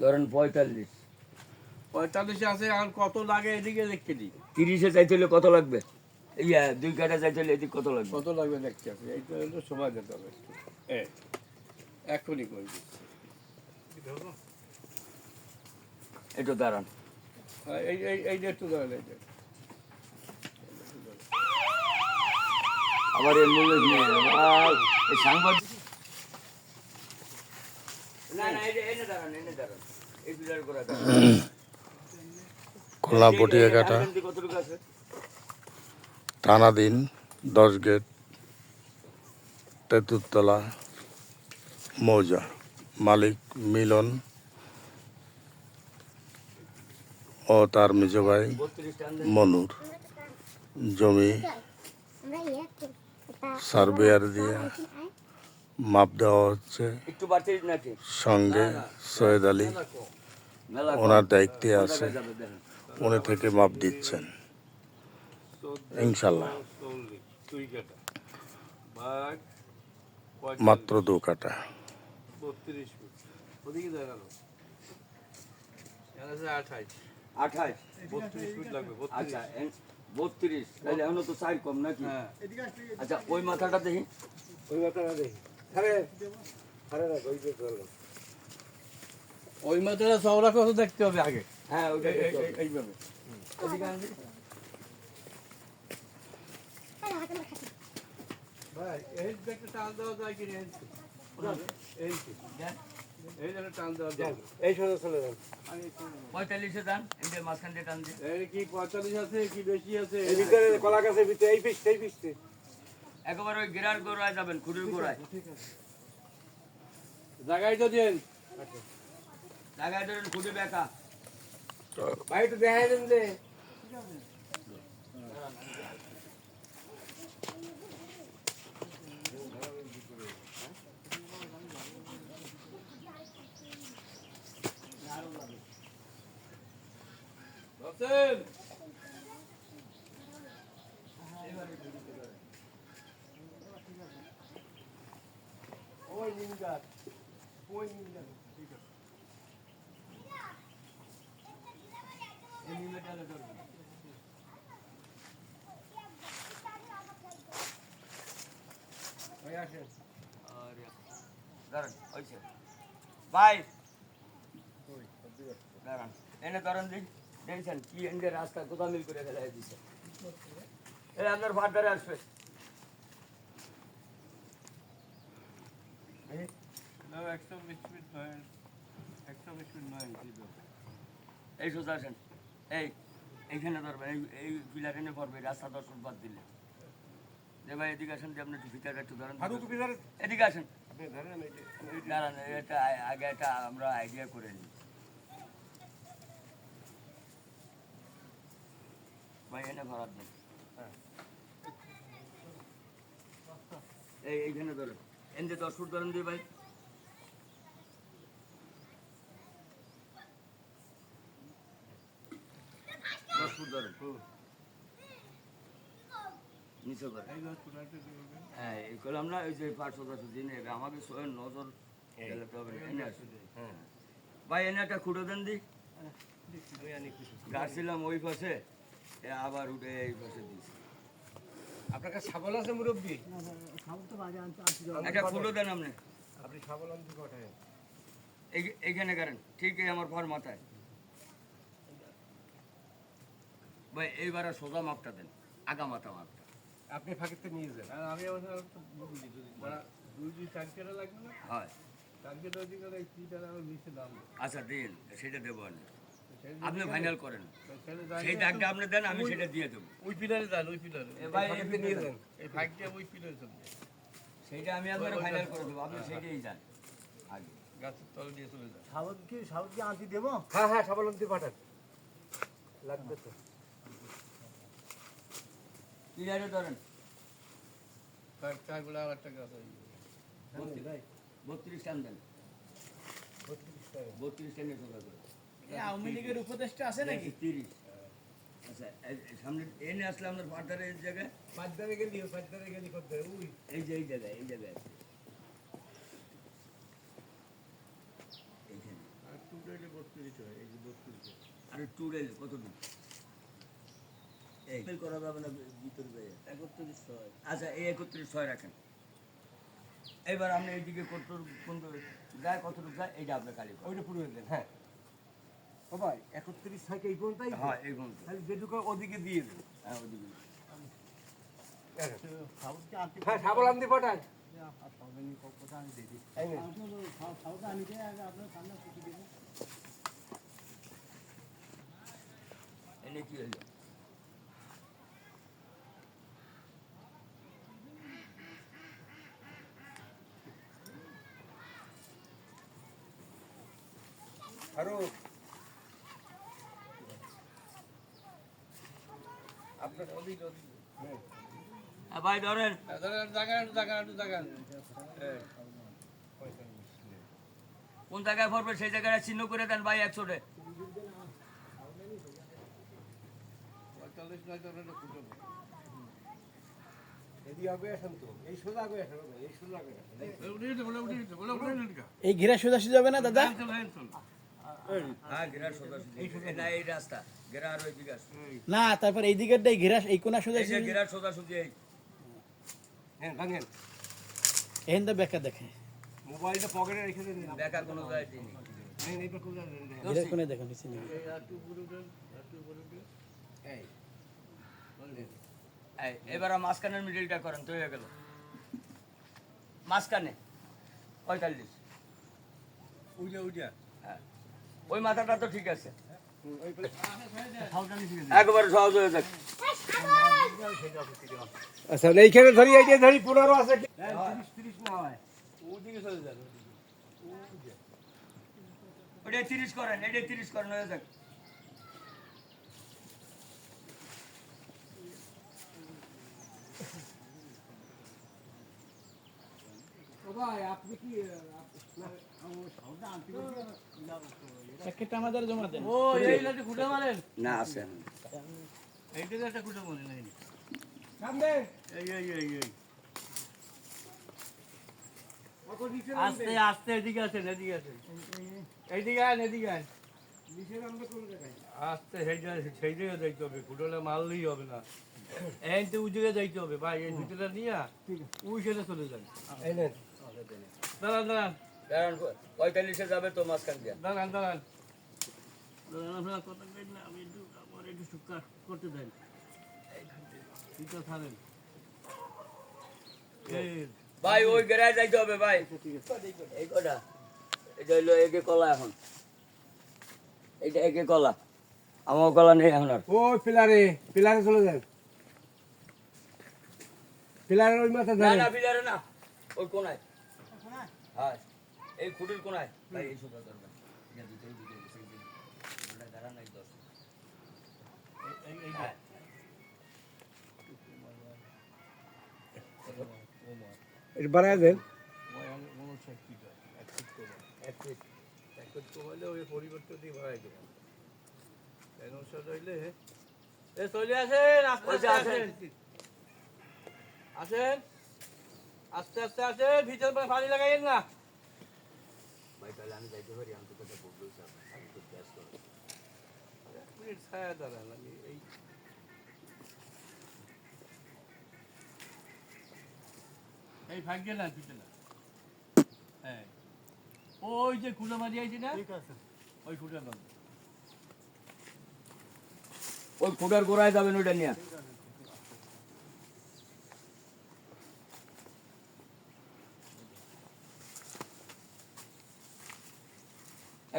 ধরেন পঁয়তাল্লিশ। পঁয়তাল্লিশে আছে এখন কত লাগে এদিকে দেখতে দিই। তিরিশে চাইতে হলে কত লাগবে? ইয়া দুই কাটা চাইতে হলে এদিক কত লাগবে? কত লাগবে দেখতে হবে এইটা হলো সময় দিতে হবে এখনই করে দিচ্ছি। একটু দাঁড়ান। হ্যাঁ, এই এই এই একটু ধরেন এই আবার এর মূল্য সাংবাদিক না না এই যে এনে দাঁড়ান এনে দাঁড়ান এই পিলার করে দাঁড়ান খুলনা পটিয়া কাটা। হাইলান্ডি কতটুকু আছে? টানা দিন দশ গেট তেঁতুরতলা মৌজা মালিক মিলন ও তার মেজ ভাই মনুর জমি সার্ভেয়ার দিয়ে। মাপ দেওয়া হচ্ছে। একটু বাড়তি নাকি? সঙ্গে সৈয়দ আলী। ওনার দায়িত্বে আছে। উনি থেকে মাপ দিচ্ছেন। ইনশাল্লাহ। মাত্র দু কাটা বত্রিশ ফুট। ওদিকে দেখানো আঠাইশ। বত্রিশ ফুট লাগবে আচ্ছা বত্রিশ। তাহলে এখনও তো চার কম নাকি? হ্যাঁ। আচ্ছা ওই মাথাটা দেখি। ওই মাথাটা দেখি। ওই মাথাটা চওড়া কত দেখতে হবে আগে? হ্যাঁ ওইটা এইভাবে। পঁয়তাল্লিশে দান মাঝখান দিয়ে টান দিয়ে। কি পঁয়তাল্লিশ আছে কি বেশি আছে? কলা গাছের ভিতরে এই পিসতে এই পিসতে একেবারে ওই গেরার গোড়ায় যাবেন খুঁড়ির গোড়ায়। জায়গায় তো দেন জায়গায় ধরেন খুঁড়ি বেকা। ভাই একটু দেখাই দেন যে ওই নিম গাছ ওই নিম গাছ এই নিমে টানে ধরবেন। ভাই দাঁড়ান এনে ধরেন দিন দেখছেন কি এনে রাস্তা গোদামিল করে ফেলা দিছে আপনার ভাড়ারে আসবে একশো বিশ মিনিট নয় একশো বিশ মিনিট নয়? এই সোজা আসেন। এই এইখানে ধরবেন এই এই এনে পড়বে রাস্তা দশ ফুট বাদ দিলে। যে ভাই এদিকে আসেন যে আপনি একটু ফিতাটা একটু ধরেন। এদিকে আসেন। দাঁড়ান এটা আগে একটা আমরা আইডিয়া করে নিই। ভাই এনে ভরার দেন। এই এইখানে ধরেন। এন দশ ফুট ধরেন দিই ভাই। নিচে? হ্যাঁ এই করলাম না ওই যে পাঁচশো দশ দিনে আমাকে সোয়ের নজর ফেলাতে হবে না। এনে আসুন হ্যাঁ। ভাই এনে একটা খুঁড়ো দেন দি। আমি আনি কিছু গাছছিলাম ওই পাশে আবার উঠে এই পাশে দিয়েছি। আপনার কাছে ছাগল আছে মুরব্বী? একটা খুঁড়ো দেন আপনি। আপনি ছাগল আনতে এই- করেন ঠিক আমার ঘর মাথায়। ভাই এইবার সোজা মাপটা দেন আগা মাথা মাপটা। আপনি ফাঁকিতে নিয়ে যান। আর আমি বুঝি যদি দুই দুই লাগবে না? হয়। তিনটা আমার নিচে দাম আচ্ছা দিন সেটা দেবো আমি। আপনি ফাইনাল করেন। সেই দাগটা আপনি দেন আমি সেটা দিয়ে দেবো। ওই পিলারে যান ওই পিলারে ভাই নিয়ে যান। এই ফাঁকটা ওই পিলারে চলবে সেইটা আমি আপনার ফাইনাল করে দেবো আপনি সেইটাই যান। আগে। গাছের তলে দিয়ে চলে যান। সাবত কি সাবত কি আনতে দেবো? হ্যাঁ হ্যাঁ ছাগল আনতে পাঠান। লাগবে তো। ক্লিয়ারে ধরেন। চার চার আবার একটা গাছ যাবে। বত্রিশ টান দেন। বত্রিশ টানে সোজা করে। আওয়ামী লীগের উপদেষ্টা আছে নাকি? তিরিশ। আচ্ছা এই- এই সামনে এনে আসলে আপনার এই জায়গায়? পাঁচ ধারে গেলি পাঁচ গেলি করতে ওই এই যে এই জায়গায় এই জায়গায় আছে। এইখানে। আর টুকরো আরে টুরে কত দূর এই। করা যাবে না ভিতর বাইরে একত্রিশ ছয়। আচ্ছা এই একত্রিশ ছয় রাখেন। এবার আপনি এইদিকে কত কোন যায় কতটুকু যায় এইটা আপনি খালি করেন। ওইটা পুরো দেন হ্যাঁ। ও ভাই একত্রিশ থেকে এই পর্যন্তই হ্যাঁ এই গুণ তাহলে যেটুকু ওদিকে দিয়ে দেন। হ্যাঁ আনতে হ্যাঁ সাবল আনতে পাঠান। কোথা আমি দিই দিই এই নেন। সাউথ আনিতে আগে আপনার সামনে শিখে দেবো এনে কি হলো আরও। আপনার ওদিকে ওদিকে হ্যাঁ, ভাই ধরেন। কোন জায়গায় পড়বে সেই জায়গায় চিহ্ন করে দেন ভাই একশোটে পঁয়তাল্লিশ নয় টাকা খুঁজো এদিকে আগে আসেন তো। এই সোজা আগে আসেন। ভাই, এই সোজা আগে আসেন। এই ঘেরা সোজা সোজা হবে না দাদা? না ওই দিকে তারপর এই দিকেরটাই ঘেরা এই কোনা সোজা গেরার সোজা। সুজি এই। হ্যাঁ ভাঙেন। এখান তো বেকা দেখে। মোবাইলটা পকেটে রেখে দেন। দেখা কোনো ঘেরা নিচে নেই এই এই, এবার মাঝখানের মিডিলটা করেন তো হয়ে গেল। মাঝখানে পঁয়তাল্লিশ। উজা উজা হ্যাঁ ওই মাথাটা তো ঠিক আছে। একবার একবারে সহজ হয়ে যাক। আচ্ছা এইখানে ধরি এই ধরি পনেরো আছে তিরিশ তিরিশ না হয়। ওদিকে চলে যাবে ওটা তিরিশ করেন এটা তিরিশ করেন হয়ে যাক ও ভাই আপনি কি প্যাকেটটা আমাদের জমা দেন ও এই লাটে খুঁটে মারেন না আছে। এইটাকে একটা খুঁটে মারেন এই সামনে। এই এই এই এই। কত নিচে আস্তে আস্তে এদিকে আছেন এদিকে আছেন এইদিকে আন এদিকে আন নিচে নামবে কোন জায়গায়? আস্তে সেই সেই জায়গায় যাইতে হবে। ফুটলে মারলেই হবে না। এই তো উজুগে যাইতে হবে। ভাই এই দুটোটা নিয়ে ওই সেটা চলে যান। নেন দাঁড়ান। দাঁড়ান পঁয়তাল্লিশে যাবে তো মাঝখান দিয়ে। দাঁড়ান দাঁড়ান। দাঁড়ান কথা কইন না আমি একটু আমার একটু সুক্কা করতে দেন। এটা ছাড়েন এই। ভাই ওই গেরায় যাইতে হবে ভাই। এই কটা? এটা হইল একে কলা এখন। এইটা একে কলা। আমার কলা নেই এখন আর। ওই পিলারে পিলারে চলে যান। পিলারের ওই মাথা না না বিলারে না। ওই কোনায়। হ্যাঁ এই খুঁটির কোনায়। ভাই এই ধরবেন এটা এই সেই দিকে ওটা দাঁড়ান দশ। এটা বাড়ায় দেন। কমাইলে ওই পরিবর্তন দিয়ে বাড়াই দেবেন চলে আসেন। আস্তে আস্তে ভিতর করে পানি লাগাইয়েন না। ভাই তাহলে আমি যাইতে পারি আমি তো কথা বলব আমি তো ব্যস্ত এক মিনিট ছায়া দাঁড়ান আমি এই এই ভাগ্যে না পিছনে না। হ্যাঁ। ওই যে কুলো মারি আইছি না? ঠিক আছে। ওই কুটা দাম ওই খুঁটার গোড়ায় যাবেন ওইটা নিয়ে।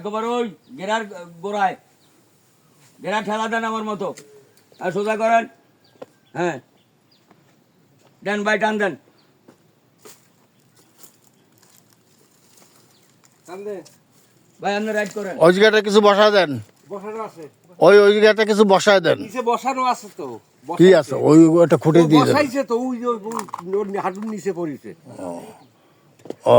একবার ওই গেরার গোড়ায়। গেরা ঠেলা দেন আমার মতো। আর সোজা করেন। হ্যাঁ। দেন বাই টান দেন। ভাই আপনি রাইড করেন। ওই জায়গাটা কিছু বসায় দেন। বসানো আছে। ওই ওই জায়গাটা কিছু বসায় দেন। নিচে বসানো আছে তো। কি আছে? ওই ওটা খুঁটে দিয়ে বসাইছে তো ওই হাঁটুর নিচে পড়েছে। ও।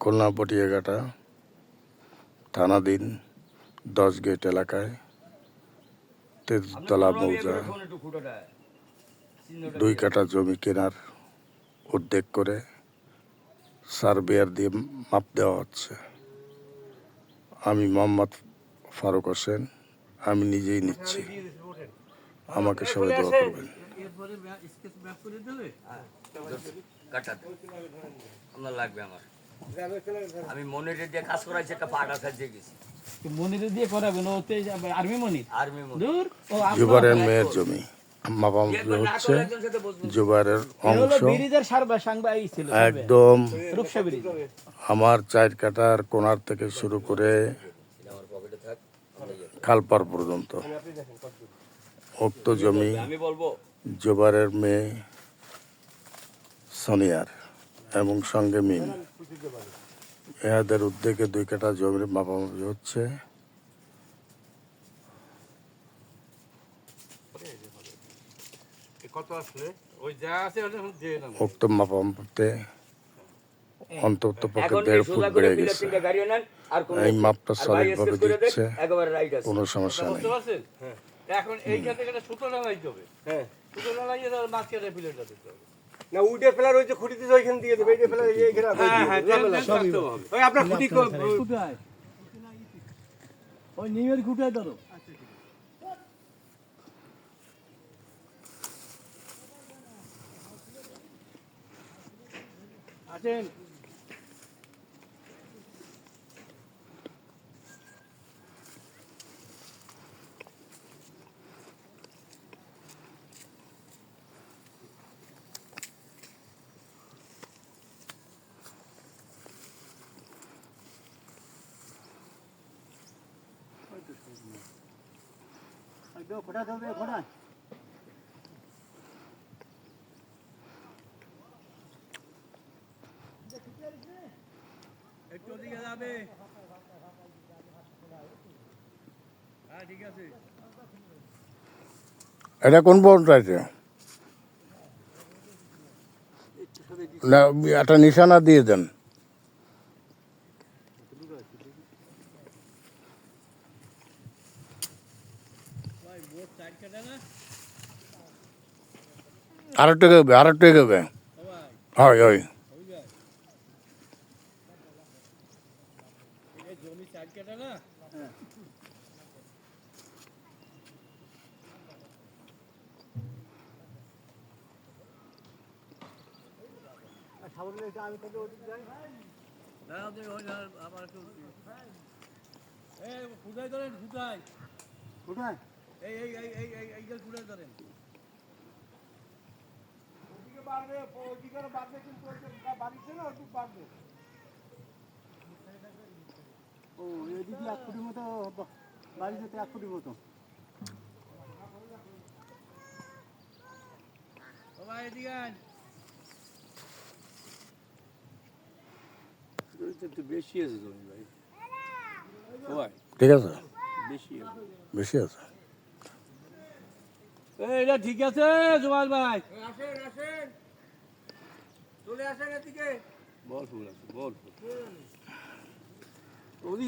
খুলনা পটিয়াঘাটা থানাধীন দশ গেট এলাকায় তেজতলা মৌজা দুই। কাঠা জমি কেনার উদ্যোগ করে সার্ভেয়ার দিয়ে মাপ দেওয়া হচ্ছে। আমি মোহাম্মদ ফারুক হোসেন আমি নিজেই নিচ্ছি। আমাকে সবাই দোয়া করবেন। এরপরে স্কেচ ব্যাক করে দিলে কাটাতে আমার লাগবে আমার। আমি মনিটর দিয়ে কাজ করাইছি একটা পাটা সাজিয়ে গেছি। মনিরে দিয়ে করাবেন ও আর্মি মনির আর্মি মনিটর? দূর ও আপনার- জুবারের মেয়ের জমি। হচ্ছে জুবারের অংশ। একদম আমার চার কাটার কোনার থেকে শুরু করে। খালপার পর্যন্ত। উক্ত জমি। আমি বলব জোবারের মেয়ে সোনিয়ার এবং সঙ্গে মিম। এহাদের উদ্যোগে দুই কাটা জমির মাপামাপি হচ্ছে। কত আসলে? ওই যা আছে ওটা দিয়ে নাও উক্ত মাপামাপিতে অন্তত পক্ষে দেড় ফুট বেড়ে গেছে। এই মাপটা সলিডভাবে করে দিচ্ছে। একেবারে রাইট আছে। কোনো সমস্যা নেই। বুঝতে পারছেন? হ্যাঁ। এখন এইখান থেকে সুতো লাগাই হবে। হ্যাঁ। সুতো লাগাইয়ে তার মাঝখানে ফিলেটটা দিতে হবে না উডে ফেলার ওই যে খুঁটি দিতে দিয়ে দেবে এইটা ফেলার এই এখানে হ্যাঁ হ্যাঁ ওই আপনার খুঁটি কোথায় ওই নিউয়ের কোথায় ধরো আছেন ঘোড়া ধরবে ঘোড়া একটু ওদিকে যাবে। হ্যাঁ ঠিক আছে। এটা কোন পর্যায়ে না একটা নিশানা দিয়ে দেন আরেকটু এগোবে আরেকটু এগোবে হয় হয় জমি চার কাটা না আমি তাহলে ওদিক যাই না, আমার একটু এই ফুটাই ধরেন ফুটাই কোথায় এই এই এই এই এই ফুটাই ধরেন বাড়বে ওদিকে বাড়বে কিন্তু বাড়িতে না ওদিক বাড়বে। ও এদিকে এক কোটি মতো বাড়ি যেতে এক কোটি মতো। বেশি আছে জমি ভাই। ঠিক আছে? বেশি আছে। বেশি আছে? এই, এটা ঠিক আছে জুমাল ভাই। চলে আসেন এদিকে বল ফুল আছে বল ফুল।